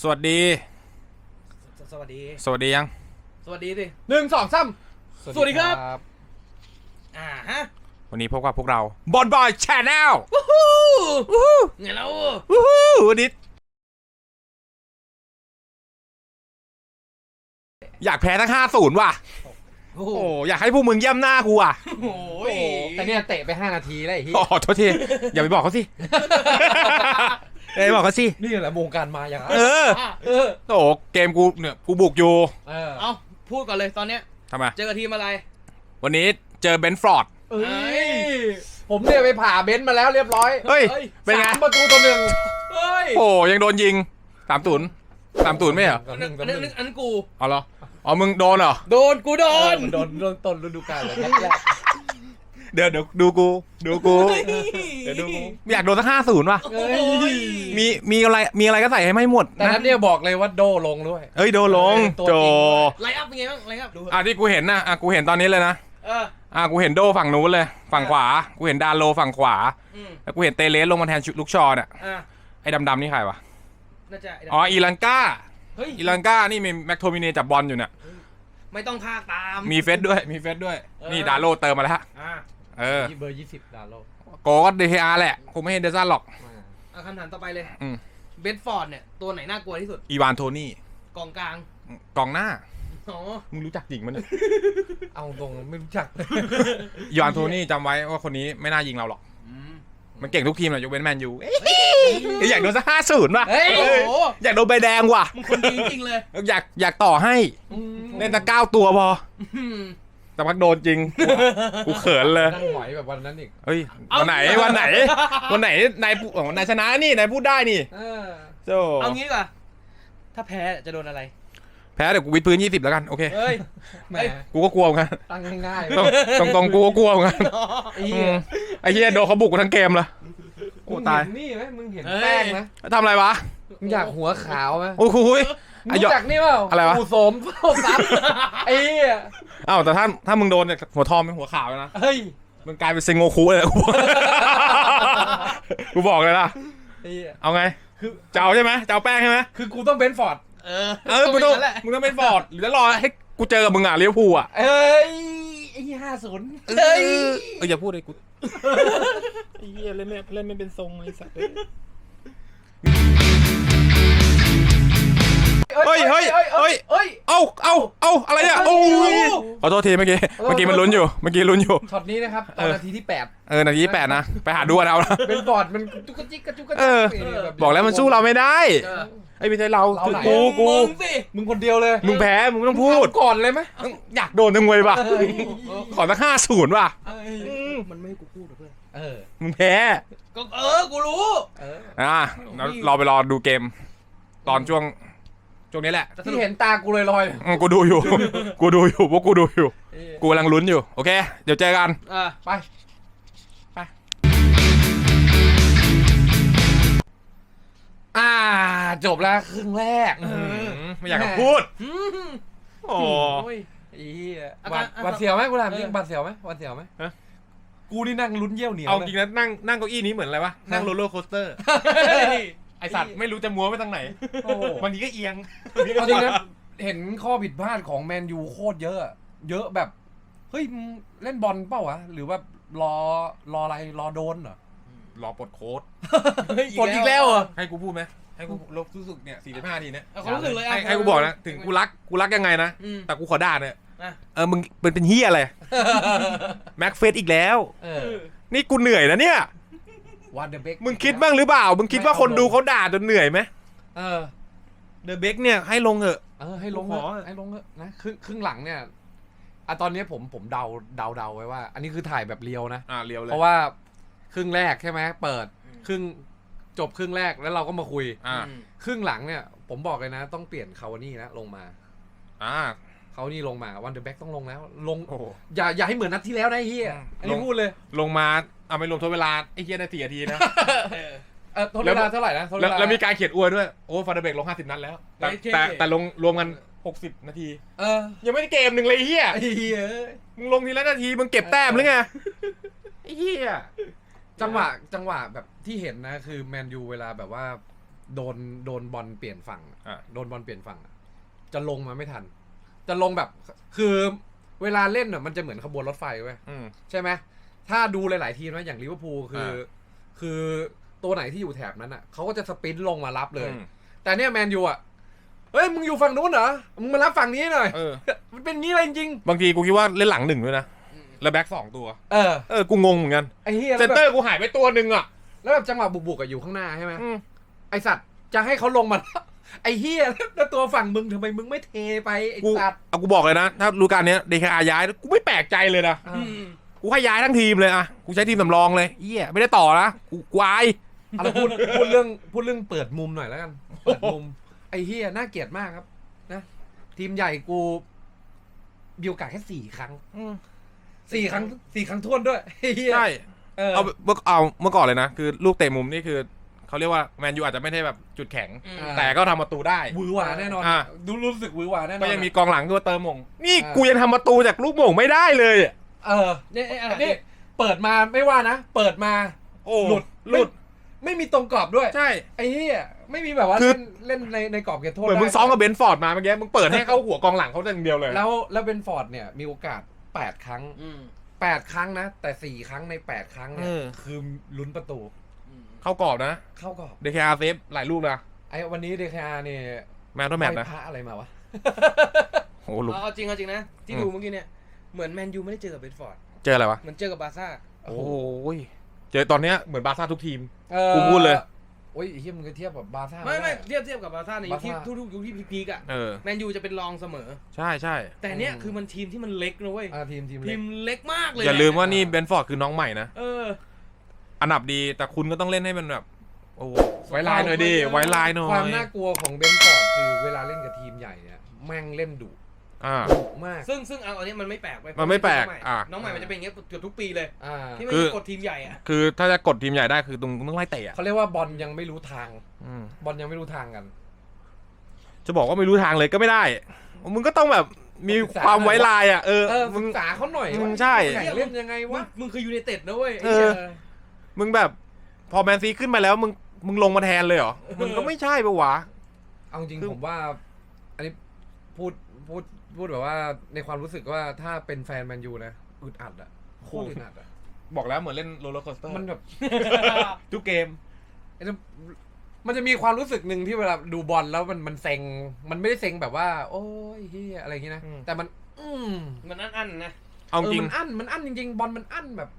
สวัสดีสสวัสดี สวัสดียัง สวัสดีสิหนึ่งสองสาม สวัสดีครับ อ่าฮะ วันนี้พบกับพวกเราบอลบอยชาแนลไงเราวันนี้อยากแพ้ทั้งห้าศูนย์ว่ะ โอ้โหโอ้อยากให้พวกมึงเยี่ยมหน้ากูอะ โอ้ยแต่เนี่ยเตะไปห้านาทีแล้วไอ้ที่อ๋อโทษที อย่าไปบอกเขาสิ อย่าไปบอกเขาสิ นี่แหละวงการมาอย่างนั้นเออเออโอ้เกมกูเนี่ยกูบุกอยู่เออเอาพูดก่อนเลยตอนเนี้ย ทำไม เจอกับทีมอะไร วันนี้เจอเบนฟอร์ด เอ้ยผมเนี่ยไปผ่าเบนซ์มาแล้วเรียบร้อยเฮ้ยเฮ้ยเป็นไง สามประตูต่อหนึ่งเฮ้ยโอ้ยังโดนยิงสามศูนย์สามศูนย์ไม่เหรอต่ออันหนั้นึ่นงต่อัอนหนั้นนึ่งอันนั้นกูอ๋อเหรออ๋อมึงโดนเหรอ โดนกูโดโดนนโดนโดนต้นฤดูกาลเลยนัดแรก เดี๋ยวเดี๋ยวดูกู ดูกู เดี๋ยวดูกูอยากโดนสักห้าศูนย์ว่ะโอ้ยมีมีอะไรมีอะไรก็ใส่ให้ไม่หมดแต่นัดเนี่ยบอกเลยว่าโดลงด้วย เอ้ยโดนลงตัวโจจริงด้วย ไลน์อัพเป็นไงบ้างไลน์อัพดูอะที่กูเห็นนะอะกูเห็นตอนนี้เลยนะ เออ อะกูเห็นโดฝั่งนู้นเลย ฝั่งขวา กูเห็นดานโลฝั่งขวา อืมแล้วกูเห็นเตเลสลงมาแทนชุดลูกชอเนี่ยอะไอ้ดำๆนี่ใครวะ น่าจะไดำอ๋ออีลังกาเฮ้ยอีลังกานี่มีแม็กโทมิเนจับบอลอยู่เนี่ย ไม่ต้องพากตาม มีเฟสด้วย มีเฟสด้วย เออ นี่ดานโลเติมมาแล้วอะ เออที่เบอร์ยี่สิบดาวโลกโกก็เดอาแหละคงไม่เห็นเดซ่าหรอกมาเอาคำถามต่อไปเลยอืม เบนฟอร์ดเนี่ย ตัวไหนน่ากลัวที่สุดอีวานโทนี่กองกลางกองหน้า อ๋อมึงรู้จักจริงมั้ยเนี่ยเอาตรงไม่รู้จักเลยอีวานโทนี่จำไว้ว่าคนนี้ไม่น่ายิงเราหรอกอืมมันเก่งทุกทีมแหละยกเว้นแมนยูเอ้ยอยากโดนสักห้าศูนย์ป่ะเฮ้ยโอ้โหอยากโดนใบแดงว่ะ มึงคนดีจริงๆเลยอยากอยากต่อให้เล่นตะเก้าตัวพอ อืม แต่พักโดนจริง กูเขินเลย นั่งไหวแบบวันนั้นอีกเฮ้ยเอาวันไหนวันไหน วันไหนนายพูอ๋อนายชนะนี่นายพูดได้นี่เออโจ้เอางี้ดีกว่าถ้าแพ้จะโดนอะไร แพ้เดี๋ยวกูวิดพื้นยี่สิบแล้วกันโอเค เฮ้ย แหมกูก็กลัวเหมือนกันตั้งง่ายๆตรงตรงตรงกูก็กลัวเหมือนกันไอ้อืเหี้ยมไอ้เหี้ยโดนเขาบุกกูทั้งเกมเลยโอ้มึงตายเห็นนี่ไหมมึงเห็นเฮ้ยแป้งนะทำอะไรวะมึงอยากหัวขาวไหมโอ้โหย มึงไอ้หยอรู้จักนี่เปล่าอะไรวะ กูโสมเฝ้าซับไอ้เหี้ย อ้าวแต่ถ้าถ้ามึงโดนเนี่ยหัวทองเป็นหัวขาวเลยนะเฮ้ยมึงกลายเป็นเซงโงคุเลยกูบอกกูบอกเลยนะไอ้เหี้ยเอาไงคือจะเอาใช่ไหมจะเอาแป้งใช่ไหมคือกูต้องเบนฟอร์ดเออเออมึงต้องย่านั้นแหละมึงต้องเป็นฟอร์ดหรือจะรอให้กูเจอกับมึงอะเลี้ยวภูลอะเอ้ยไอ้ห้าศูนย์เอ้ยเอออย่าพูดเลยกู ไอ้เหี้ยเล่นไม่เล่นไม่เป็นทรงไอ้สัสเฮ้ยเฮ้ยเฮ้ยเฮ้ยเอาเอาเอาอะไรเนี่ยโอ้ยขอโทษทีเมื่อกี้เมื่อกี้มันลุ้นอยู่เมื่อกี้ลุ้นอยู่ช็อตนี้นะครับตเออนอนาทีที่แปดเออนาทีที่แปดนะไปหาดูกันเอานะเบนฟอร์ดมันจุกกระจิกกระจุกกระเอจิอแบบบอกแล้วมันสู้เราไม่ได้เออไอ้ไม่ใช่เราเราไหนกูกูมึงสิมึงคนเดียวเลยมึงแพ้มึงต้องพูดเอาก่อนเลยไหมอยากโดนจังเว้ยป่ะเอ้ยขอสักห้าศูนย์ป่ะมันไม่ให้กูพูดหรอกเพื่อนเออมึงแพ้ก็เออกูรู้เอออะเรารอไปรอดูเกม ตอนช่วง ช่วงนี้แหละที่เห็นตากูลอยลอยอืมกูดูอยู่ กูดูอยู่พวกกูดูอยู่ๆเอ้ยกูกำลังลุ้นอยู่ โอเค เดี๋ยวเจอกัน อะไป ไป อ่า จบแล้วครึ่งแรกไม่อยากจะพูดอืมโอ้ โอ้ยไอ้เหี้ยอาหการวัดหวัดเสียวไหมกูถามจริงเออหวัดเสียวไหมหวัดเสียวไหมฮะ กูนี่นั่งลุ้นเยี่ยวเหนียวเอาเลยจริงนะนั่งนั่งเก้าอี้นี้เหมือนอะไรวะ นั่งโรลเลอร์โคสเตอร์ ไอสัตว์ไม่รู้จะม้วนไปทางไหนโอ้โหวันนี้ก็เอียงเอาจริงนะเห็นข้อผิดพลาดของแมนยูโคตรเยอะอะเยอะแบบ เฮ้ยมึงเล่นบอลเปล่าวะ หรือว่ารอรออะไรรอโดนเหรอรอปลดโค้ดกดอีกแล้วเหรอ ให้กูพูดไหมให้กูลบรู้สึกเนี่ยสี่สิบห้าทีเนี่ยเอาความรู้สึกเลยอะให้ให้กูบอกนะถึงกูรักกูรักยังไงนะ อืม แต่กูขอด่าเนี่ยอะ เออมึงเป็นเป็นเฮียอะไรแม็กเฟสอีกแล้ว เออ นี่กูเหนื่อยนะเนี่ย วันเดอร์เบกมึงคิดบ้างหรือเปล่า มึงคิดว่าคนดูเขาด่าจนเหนื่อยไหมเออ เดอะเบกเนี่ยให้ลงเถอะ เออให้ลงขอเถอะให้ลงเถอะนะครึ่งครึ่งหลังเนี่ยอะตอนนี้ผมผมเดาเดาเดาไว้ว่า อันนี้คือถ่ายแบบเรียวนะอ่าเรียวเลยเพราะว่าครึ่งแรกใช่ไหมเปิดครึ่งจบครึ่งแรกแล้วเราก็มาคุยอ่าอืมครึ่งหลังเนี่ย ผมบอกเลยนะ ต้องเปลี่ยนคาวานี่นะลงมา อ่า เขานี่ลงมาวันเดอร์แบ็กต้องลงแล้ว ลงโอ้โห อย่าอย่าให้เหมือนนัดที่แล้วนะไอ้เฮียอืม อันนี้ลงพูดเลยลงมาเอาไม่รวมทดเวลาไอ้เฮียได้สี่นาทีนะ เออเออทดแล้เววลาเท่าไหร่นะทดเวแล้วลา แล้วมีการเขียนอวยด้วย โอ้ฟาร์เดเบกลง 50 นัดแล้ว แต่เท่ๆแต่แต่ลงรวมกัน 60 นาที เออยังไม่ได้เกมหนึ่งเลยไอ้เฮียไอ้เฮียมึงลงทีละนาที มึงเก็บแต้มหรือไงไอ้เฮียจังหวะจังหวะแบบที่เห็นนะ คือแมนยูเวลาแบบว่า โดนโดนบอลเปลี่ยนฝั่งอะ โดนบอลเปลี่ยนฝั่งอะจะลงมาไม่ทัน จะลงแบบ คือเวลาเล่นอะมันจะเหมือนขบวนรถไฟเว้ยอืม ใช่ไหมถ้าดูหลาย ๆ ทีมนะอย่างลิเวอร์พูลคือ อ่า คือตัวไหนที่อยู่แถบนั้นอะเขาก็จะสปรินต์ลงมารับเลย อืมแต่เนี่ยแมนยูอะเฮ้ยมึงอยู่ฝั่งนู้นเหรอมึงมารับฝั่งนี้หน่อย เออ มันเป็นงี้เลยจริง บางทีกูคิดว่าเล่นหลังหนึ่งด้วยนะแล้วแบ็คสองตัว ๆเออเออ กูงงเหมือนกัน ไอ้เฮียเซแล้วนเตอแบบร์กูหายไปตัวหนึ่งอะแล้วแบบจังหวะบุกๆอะอยู่ข้างหน้าใช่ไหมอืมไอสัตว์จะให้เขาลงมา ไอ้เฮียแล้วตัวฝั่งมึงทำไมมึงไม่เทไปไอ้กูสัตว์เอากูบอกเลยนะ ถ้ารู้การเนี้ยเดคอาย้ายกูไม่แปลกใจเลยนะ อ่าอืมกูให้ย้ายทั้งทีมเลยอะกูใช้ทีมสำรองเลยเอี้ยไม่ได้ต่อนะ กูกวาย เอาละพูดพูดเรื่องพูดเรื่องเปิดมุมหน่อยแล้วกันเปิดมุมไอ้เฮียน่าเกลียดมากครับ นะ ทีมใหญ่กูมีโอกาสแค่สี่ครั้งสี่ครั้งสี่ครั้งท้วนด้วยไอ้เฮียใช่ เออเอาเมื่อเอาเมื่อก่อนเลยนะ คือลูกเตะมุมนี่คือ เขาเรียกว่าแมนยูอาจจะไม่ได้แบบจุดแข็ง อืมอ่าแต่ก็ทำประตูได้ หวือหวาแน่นอน อะ ดูรู้สึกหวือหวาแน่นอน ก็ยังมีกองหลังตัวเติมหมงนี่อ่ากูยังทำประตูจากลูกหมงไม่ได้เลยอะเออเนี่ยไอ้อะไรนี่เนี่ยเปิดมาไม่ว่านะ เปิดมาโอ้หลุดหลุด ไม่ไม่มีตรงกรอบด้วย ใช่ ไอ้เหี้ยไม่มีแบบว่าคือ เล่นเล่นในในกรอบเขตโทษเหมือนมึงได้ซ้อมกับเบนฟอร์ดมาเมื่อกี้มึงเปิดให้เข้าหัวกองหลังเขาอย่างเดียวเลย แล้วแล้วเบนฟอร์ดเนี่ยมีโอกาส 8 ครั้ง อืม 8 ครั้งนะ แต่ 4 ครั้งใน 8 ครั้งเนี่ยเออ คือลุ้นประตูอืม เข้ากรอบนะเข้ากรอบเดคอาเซฟหลายลูกนะไอ้วันนี้เดคาเนี่ยแมนต์แมตช์ไปนะพระอะไรมาวะโอ้โหลูกเอาเอาจริงเอาจริงนะ ที่อืมดูเมื่อกี้เนี่ย เหมือนแมนยูไม่ได้เจอกับเบนฟอร์ด เจออะไรวะเหมือนเจอกับบาร์ซ่า โอ้ย เจอตอนเนี้ยเหมือนบาร์ซ่าทุกทีมเออกูพูดเลยโอ้ยไอ้เหี้ยมึงก็เทียบกับบาร์ซ่าไม่ไม่ด้เทียบเทียบกับบาร์ซ่าในยุคที่บาร์ซ่าทุกๆยุคที่พีกๆอะเออแมนยูจะเป็นรองเสมอ ใช่ใช่แต่เนี่ยอืมคือมันทีมที่มันเล็กนะเว้ยอ่าทีมทีมทีเล็กมเล็กมากเลยอย่านะลืมว่านี่เบนฟอร์ดคือน้องใหม่นะเออ อันดับดีแต่คุณก็ต้องเล่นให้มันแบบโอ้โหไว้ลายหน่อยดิไว้ลายหน่อความยน่ากลัวของเบนฟอร์ดคือเวลาเล่นกับทีมใหญ่เนี่ยแม่งเล่นดุอ่า ดุมาก ซึ่งซึ่งเอาอันนี้มันไม่แปลกไปมันไม่แปลกน้องใหม่อะน้องใหม่มันจะเป็นอย่างเงี้ยเกือบทุกปีเลย อ่าที่ไม่คือกดทีมใหญ่อะคือถ้าจะกดทีมใหญ่ได้คือตรงต้องไล่เตะอะเขาเรียกว่าบอลยังไม่รู้ทาง อืมบอลยังไม่รู้ทางกัน จะบอกว่าไม่รู้ทางเลยก็ไม่ได้มึงก็ต้องแบบมีศึกษาความไว้ลายอะเออเออมึศึง กษาเขาหน่อยมึงว่าใช่แข่งเล่นยังไงมึงวะมึงคือยูไนเต็ดนะเว้ยเออ มึงแบบ พอแมนซีขึ้นมาแล้ว มึงมึงลงมาแทนเลยเหรอมันก็ไม่ใช่ปะวะ เอาจริงคือ ผมว่า อันนี้พูดพูดพูดแบบว่าในความรู้สึกว่าถ้าเป็นแฟนแมนยูนะอึดอัดอะโคตรอึดอัดอะบอกแล้วเหมือนเล่นโรลเลอร์โคสเตอร์มันแบบทุกเกม ไอ้เนี่ยมันจะมีความรู้สึกหนึ่งที่เวลาดูบอลแล้วมันมันเซ็งมันไม่ได้เซ็งแบบว่า โอ้ยเฮียอะไรอย่างงี้นะอืม แต่มัน อืมมันอันๆนะ เอาเออจริงมันอั้นมันอั้นจริงๆ บอลมันอั้นแบบ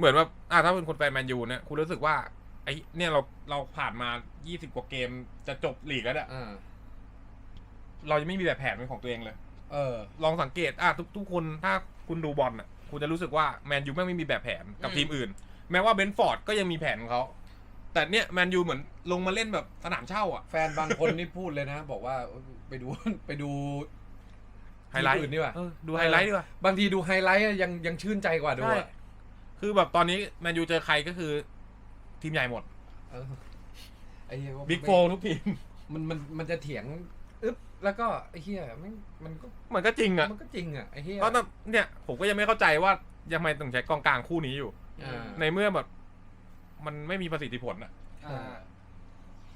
เหมือนว่าอะถ้าเป็นคนแฟนแมนยูเนี่ยคุณรู้สึกว่าไอ้เนี่ยเราเราผ่านมา20กว่าเกมจะจบลีกแล้วเนี่ยอ่าเรายังไม่มีแบบแผนเป็นของตัวเองเลย เออ ลองสังเกตอะทุกทุกคนถ้าคุณดูบอลอะ คุณจะรู้สึกว่าแมนยูแม่งไม่มีแบบแผนกับอืมทีมอื่น แม้ว่าเบนฟอร์ดก็ยังมีแผนของเขาแต่เนี่ยแมนยูเหมือนลงมาเล่นแบบสนามเช่าอะแฟนบางคนนี่พูดเลยนะ บอกว่าไปดูไปดูไฮไลท์ทีมอื่นดีกว่า เออดูไฮไลท์ดีกว่า บางทีดูไฮไลท์อะยังยังชื่นใจกว่าดูใช่อะ คือแบบตอนนี้แมนยูเจอใครก็คือทีมใหญ่หมดเออไอ้เหี้ยว่าบิ๊กโฟทุกทีม มันมันมันจะเถียงอึ๊บแล้วก็ไอ้เหี้ยมันมันก็มันก็จริงอะมันก็จริงอะไอ้เหี้ยเพราะเนี่ย ผมก็ยังไม่เข้าใจว่ายังไงต้องใช้กองกลางคู่นี้อยู่อ่าในเมื่อแบบ มันไม่มีประสิทธิผลอะอ่า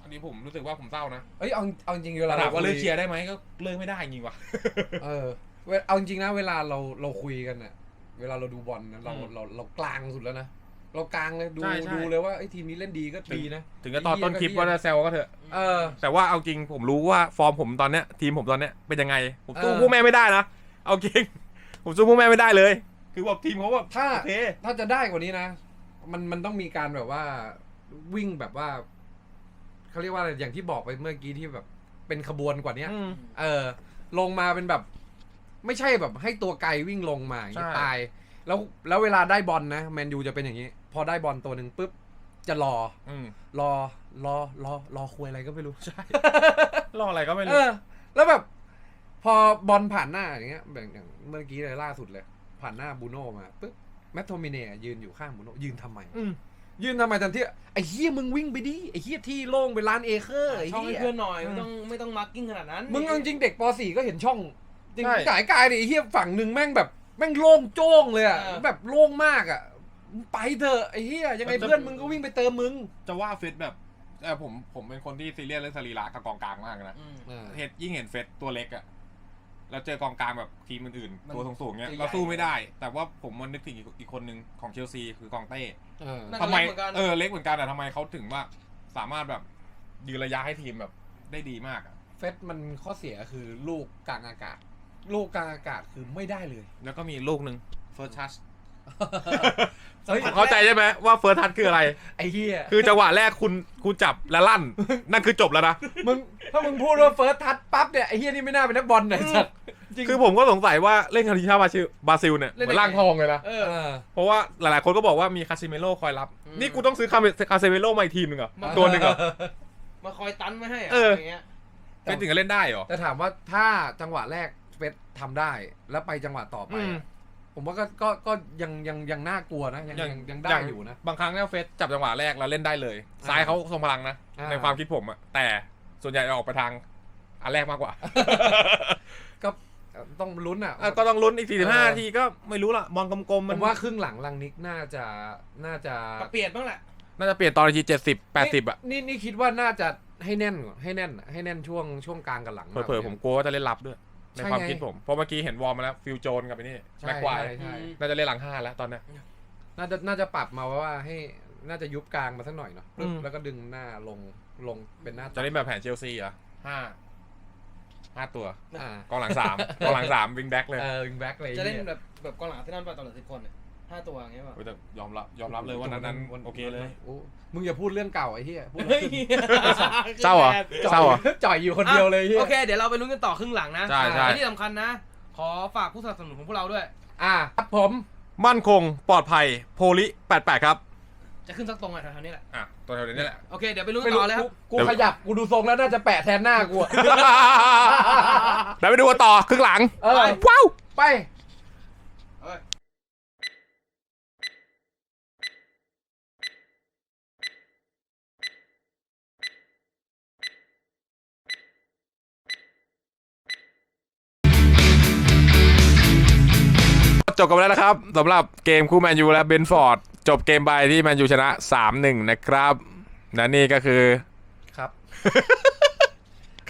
อันนี้ผมรู้สึกว่าผมเศร้านะเอ้ยเอาเอาจริงๆเวแต่ลาถามว่าคุเลิกเชียร์ได้ไหมก็เลิกไม่ได้จริงว่ะเออเวลเอาจริงๆนะเวลาเราเราคุยกันอะ เวลาเราดูบอลนะเราอืม เราเรากลางสุดแล้วนะเรากลางเลยดูใช่ใช่ ดูเลยว่าไอ้ทีมนี้เล่นดีก็ดีนะถึงจะตอนต้นคลิปว่าจะแซวก็เถอะ เออ แต่ว่าเอาจริงผมรู้ว่าฟอร์มผมตอนเนี้ยทีมผมตอนเนี้ยเป็นยังไง ผมสู้เออ พวกแม่ไม่ได้นะ เอาจริง ผมสู้พวกแม่ไม่ได้เลย คือแบบทีมเขาแบบถ้า โอเค ถ้าจะได้กว่านี้นะ มันมันต้องมีการแบบว่าวิ่งแบบว่าเขาเรียกว่าอะไรอย่างที่บอกไปเมื่อกี้ที่แบบ เป็นขบวนกว่านี้อืม เออ ลงมาเป็นแบบ ไม่ใช่แบบให้ตัวไกลวิ่งลงมาอย่างนี้ใช่ ตาย แล้วแล้วเวลาได้บอลนะแมนยูจะเป็นอย่างนี้ พอได้บอลตัวหนึ่งปุ๊บจะรออืมรอรอรอรอคุยอะไรก็ไม่รู้ ใช่ รออะไรก็ไม่เอรู้ อ แล้วแบบ พอบอลผ่านหน้าอย่างเงี้ยแบบอย่างเมื่อกี้เลยล่าสุดเลย ผ่านหน้าบูโน่มาปุ๊บแมทโทมิเน่ยืนอยู่ข้างบูโน่ยืนทำไม อืมยืนทำไมทันที่ไอ้เฮียมึงวิ่งไปดิไอ้เฮียที่โล่งเป็นล้านเอเคอร์ไอ้ช่องเฮีให้ยเพื่อนหน่อยไม่ต้องไม่ต้องมาร์กิ้งขนาดนั้นมึงเอาจริงเด็กป .4 ก็เห็นช่อง จริง ใช่ กายกายดิไอ้เฮียฝั่งหนึ่งแม่งแบบแม่งโล่งโจ้งเลยอะแบบโล่งมากอะมึงไปเถอะไอ้เฮียยังไงเพื่อนมึงก็วิ่งไปเติมมึงจะว่าเฟซแบบแต่ผมผมเป็นคนที่ซีเรียสเรื่องสรีระกับกองกลางมากนะอืมเออเห็นยิ่งเห็นเฟสตัวเล็กอะแล้วเจอกองกลางแบบทีมอื่นมันๆตัวสูงๆเนี้ยใหญ่ๆเราสู้ไม่ได้ แต่ว่าผมมันนึกถึงอีกอีกคนหนึ่งของเชลซีคือกองเต้เออนั่นทำไมเล็กเหมือนกัน เออเล็กเหมือนกันแต่ทำไมเขาถึงว่าสามารถแบบยืนระยะให้ทีมแบบได้ดีมากอะเฟสมันข้อเสียคือลูกกลางอากาศ ลูกกลางอากาศคือไม่ได้เลย แล้วก็มีลูกหนึ่งเฟิร์สทัชเฮ้ยเข้าใจใช่ไหมว่าเฟิร์สทัชคืออะไร ไอ้เหี้ยคือจังหวะแรกคุณคุณจับและลั่น นั่นคือจบแล้วนะ มึงถ้ามึงพูดว่าเฟิร์สทัชปั๊บเนี่ยไอ้เหี้ยนี่ไม่น่าเป็นนักบอลไหนสัตว์จริง คือผมก็สงสัยว่าเล่นคาริชาบราซิลบราซิลเนี่ยเหเล่นมืได้อนล่างทองเลยนะเอเอออ เพราะว่าหลายๆคนก็บอกว่ามีคาซิเมโร่คอยรับ อืม นี่กูต้องซื้อคาเมคาซิเมโร่มาอีกทีมหนึ่งเหรอมา ตัวหนึ่งเหรอ มาคอยตันไม่ให้อะเอออ ย่างเงี้ย เป็นถึงจะเล่นได้เหรอ แต่ถามว่าถ้าจังหวะแรก เฟสทำได้แล้วไปจังหวะต่อไปอืมอะผมว่าก็ก็ก็ยังยังยังน่ากลัวนะยังยังยังได้อยู่นะ บางครั้งเนี่ยเฟสจับจังหวะแรกแล้วเล่นได้เลย อ่าซ้ายเขาทรงพลังนะ อ่า ในความคิดผมอะแต่ส่วนใหญ่จะออกไปทางอันแรกมากกว่า ก็ต้องลุ้นอะ อะก็ต้องลุ้นอีกเออ45 นาทีก็ไม่รู้ละมองกลมๆผมันมว่าครึ่งหลังลังนิกน่าจะน่าจะก็เปลี่ยนบ้างแหละ น่าจะเปลี่ยนตอนนาที 70 80อะนี่นี่คิดว่าน่าจะให้แน่นก่อนให้แน่นให้แน่นช่วงช่วงกลางกับหลังเผลอๆผมกลัวว่าจะเล่นรับด้วย ในใช่ความไงคิดผมเพราะเมื่อกี้เห็นวอร์มมาแล้วฟิลโจนกับไอ้นี่ใช่แม็กควายใช่ใช่อืมน่าจะเล่นหลังห้าแล้วตอนเนี้ย น่าจะน่าจะปรับมาว่าให้น่าจะยุบกลางมาสักหน่อยเนาะอืม แล้วก็ดึงหน้าลงลงเป็นหน้าจะเล่นแบบแผนเชลซีเหรอห้าห้าตัวอ่ากองหลังสาม กองหลังสามวิงแบ็กเลย เออวิงแบ็กเลยจะเล่นหี้ยแบบแบบกองหลังที่นั่นป่ะตอนเหลือสิบคนเนี่ย ห้าตัวอย่างเงี้ยป่ะโอ้ยแต่ยอมรับยอมรับเลยว่านั้นนั้นโอเคเลย โอ้มึงอย่าพูดเรื่องเก่าไอ้เหี้ยพูดเฮ้ยเศร้าเหรอ จ่อยเศร้าเหรอจ่อยอยู่คนเดียวเลยเหี้ยโอเค เดี๋ยวเราไปลุ้นกันต่อครึ่งหลังนะใช่ใช่ และที่สำคัญนะ ขอฝากผู้สนับสนุนของพวกเราด้วย อะครับผม มั่นคงปลอดภัยโพลิ88 ครับ จะขึ้นสักตรงอะแถวๆนี้แหละ อะตัวแถวนี้แหละ โอเค เดี๋ยวไปลุ้นไม่กันรู้ต่อเลยครับกูกูขยับกูดูทรงแล้วน่าจะแปะแทนหน้ากูอะเดี๋ยวไปดูกันต่อครึ่งหลัง เออ ว้าว ไป จบกันไปแล้วนะครับสำหรับเกมคู่แมนยูและเบนฟอร์ดจบเกมไปที่แมนยูชนะ 3-1 นะครับและนี่ก็คือครับ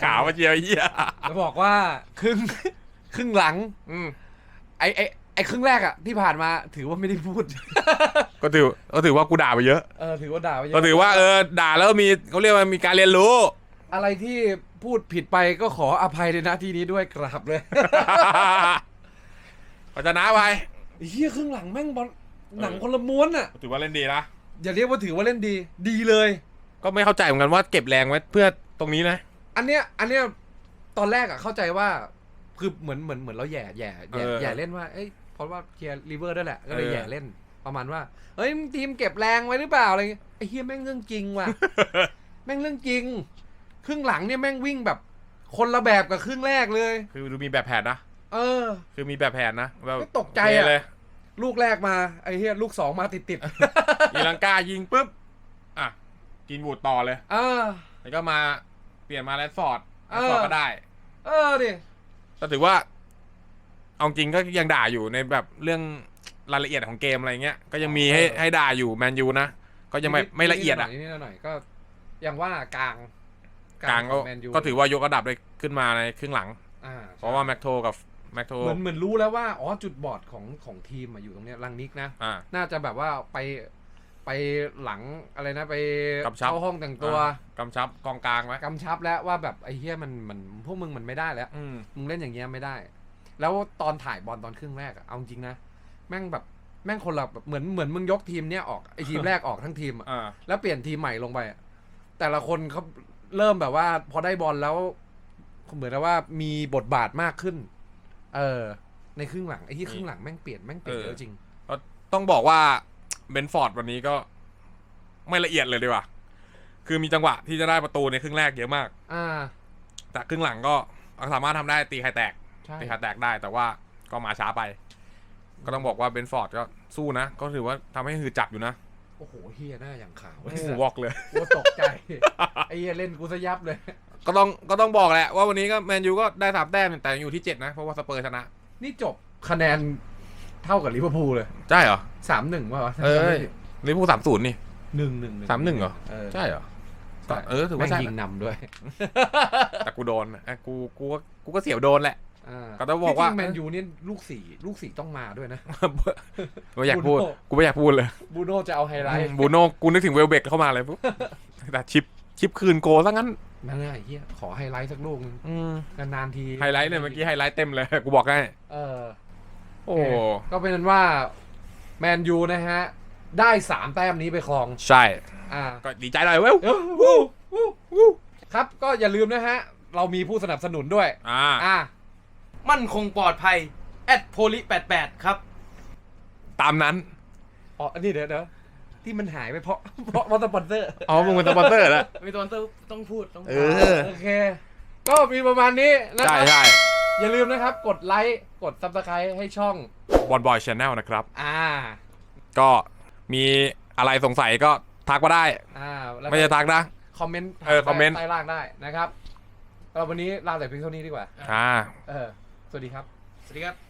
ขาวมาเจียวเหี้ยแล้วบอกว่าครึ่งครึ่งหลัง อืมไอ้ไอ้ไอ้ครึ่งแรกอะที่ผ่านมาถือว่าไม่ได้พูด ก็ถือก็ถือว่ากูด่าไปเยอะเออถือว่าด่าไปเยอะก็ถือว่าเออด่าแล้วมีเขาเรียกว่ามีการเรียนรู้ อะไรที่พูดผิดไปก็ขออภัยในหน้าที่นี้ด้วยครับเลย ก็จะนะไปไอ้เฮียครึ่งหลังแม่งบอลหนังคนละม้วนอะถือว่าเล่นดีนะ อย่าเรียกว่าถือว่าเล่นดี ดีเลย ก็ไม่เข้าใจเหมือนกันว่าเก็บแรงไว้เพื่อตรงนี้นะ อันเนี้ย อันเนี้ย ตอนแรกอะเข้าใจว่า คือเหมือนเหมือนเหมือนเราแย่แย่แย่เออแย่เล่นว่า เอ้ย เพราะว่าเคลียร์ลิเวอร์ด้วยแหละ ก็เลยเออ แย่เล่น ประมาณว่า เฮ้ยมึงทีมเก็บแรงไว้หรือเปล่าอะไรเงี้ย ไอ้เฮียแม่งเรื่องจริงว่ะ แม่งเรื่องจริง ครึ่งหลังเนี่ยแม่งวิ่งแบบ คนละแบบกับครึ่งแรกเลย คือดูมีแบบแผนนะ เออ คือมีแบบแผนนะแบบไม่ตกใจโเคอะเลยลูกแรกมาไอ้เฮียลูกสองมาติดติดอีลังกายิงปุ๊บอะกินบูดต่อเลย ๆ เออ แล้วก็มาเปลี่ยนมาแรดฟอร์ดแรเออดฟอร์ดก็ได้ เออดิก็ถือว่า เอาจริงก็ยังด่าอยู่ในแบบเรื่องรายละเอียดของเกมอะไรเงี้ย ก็ยังมีให้ให้ด่าอยู่แมนยูนะ ก็ยังไม่ไม่ละเอียดอะ นิดๆหน่อยๆก็ยังว่ากลางกลางก็ของแมนยูก็ถือว่ายกระดับได้ขึ้นมาในครึ่งหลัง อ่าเพราะว่าแม็กโทกับ แม็กโทเหมือนเหมือนรู้แล้วว่าอ๋อจุดบอดของของทีมอะอยู่ตรงเนี้ยลังนิกนะ อ่า น่าจะแบบว่าไปไปหลังอะไรนะไปกำชับ เข้าห้องแต่งตัวกำชับกองกลางไว้กำชับแล้วว่าแบบไอ้เฮียมันมันพวกมึงมันไม่ได้แล้ว อืม มึงเล่นอย่างเงี้ยไม่ได้ แล้วตอนถ่ายบอลตอนครึ่งแรกอะเอาจริงนะ แม่งแบบแม่งคนละแบบเหมือนเหมือนมึงยกทีมเนี้ยออกไอทีมแรกออกทั้งทีมอะอ่า แล้วเปลี่ยนทีมใหม่ลงไปอะแต่ละคนเขาเริ่มแบบว่า พอได้บอลแล้วเหมือนกับว่ามีบทบาทมากขึ้น เออ ในครึ่งหลังไอ้ที่ครึ่งหลังแม่งเปลี่ยนแม่งเปลี่ยนเยอะจริงต้องบอกว่าเบนฟอร์ดวันนี้ก็ไม่ละเอียดเลยดีกว่า คือมีจังหวะที่จะได้ประตูในครึ่งแรกเยอะมาก อ่า แต่ครึ่งหลังก็สามารถทำได้ตีไข่แตกใช่ตีไข่แตกได้ แต่ว่าก็มาช้าไป ก็ต้องบอกว่าเบนฟอร์ดก็สู้นะ ก็ถือว่าทำให้ฮือจับอยู่นะ โอ้โหเฮียหน้าอย่างขาวโอ้โหวอกเลยกูตกใจ ไอ้เฮียเล่นกูซะยับเลย ก็ต้องก็ต้องบอกแหละว่าวันนี้ก็แมนยูก็ได้สามแต้มแต่ยังอยู่ที่เจ็ดนะ เพราะว่าสเปอร์ชนะ นี่จบคะแนนเท่ากับลิเวอร์พูลเลยใช่เหรอสามหนึ่งว่าวะเอ้ยลิเวอร์พูลสามศูนย์นี่หนึ่งหนึ่งสามหนึ่งเหรอเออใช่เหรอก็เออถือแม่ว่างใช่ยิงนำด้วย แต่กูโดนอะกูกูก็กูก็เสียวโดนแหละอ่าก็ต้องบอกว่าที่จริงแมนยูนี่ลูกสี่ลูกสี่ต้องมาด้วยนะไม่อยากพูดบูโน่กูไม่อยากพูดเลยบูโน่จะเอาไฮไลท์บูโน่กูนึกถึงเวลเบกเข้ามาเลยปุ๊บแต่ชิปชิปคืนโกซะงั้น นั่นแหละไอ้เฮียขอไฮไลท์สักลูกนึงอืมนานๆทีไฮไลท์เนี่ยเมื่อกี้ไฮไลท์เต็มเลย กูบอกให้ เออ โอ้ก็เป็นนั้นว่าแมนยูนะฮะ ได้สามแต้มนี้ไปครอง ใช่ อ่าก็ดีใจหน่อยเว้ยเออวู้วู้วู้ครับก็อย่าลืมนะฮะ เรามีผู้สนับสนุนด้วย อ่า อ่า มั่นคงปลอดภัยแอดโพลิ88ครับ ตามนั้น อ๋ออันนี้เดี๋ยวเดี๋ยว ที่มันหายไปเพราะเพราะเพราะสปอนเซอร์ อ๋อมึงเป็นสปอนเซอร์แล้ว มีตัวต้องต้องพูดต้องเอพูด อ โอเค ก็มีประมาณนี้นะคใช่รับ ใช่อย่าลืมนะครับ กดไลค์กดซับสไครต์ให้ช่อง บอลบอยชาแนลนะครับ อ่า ก็มีอะไรสงสัยก็ทักมาได้ อ่าแล้วก็ไม่ใช่ทักนะ คอมเมนต์เออคอมเมนต์ ใต้ล่างได้นะครับเราวันนี้ลาแต่เพียงเท่านี้ดีกว่า อ่า เออ สวัสดีครับ สวัสดีครับ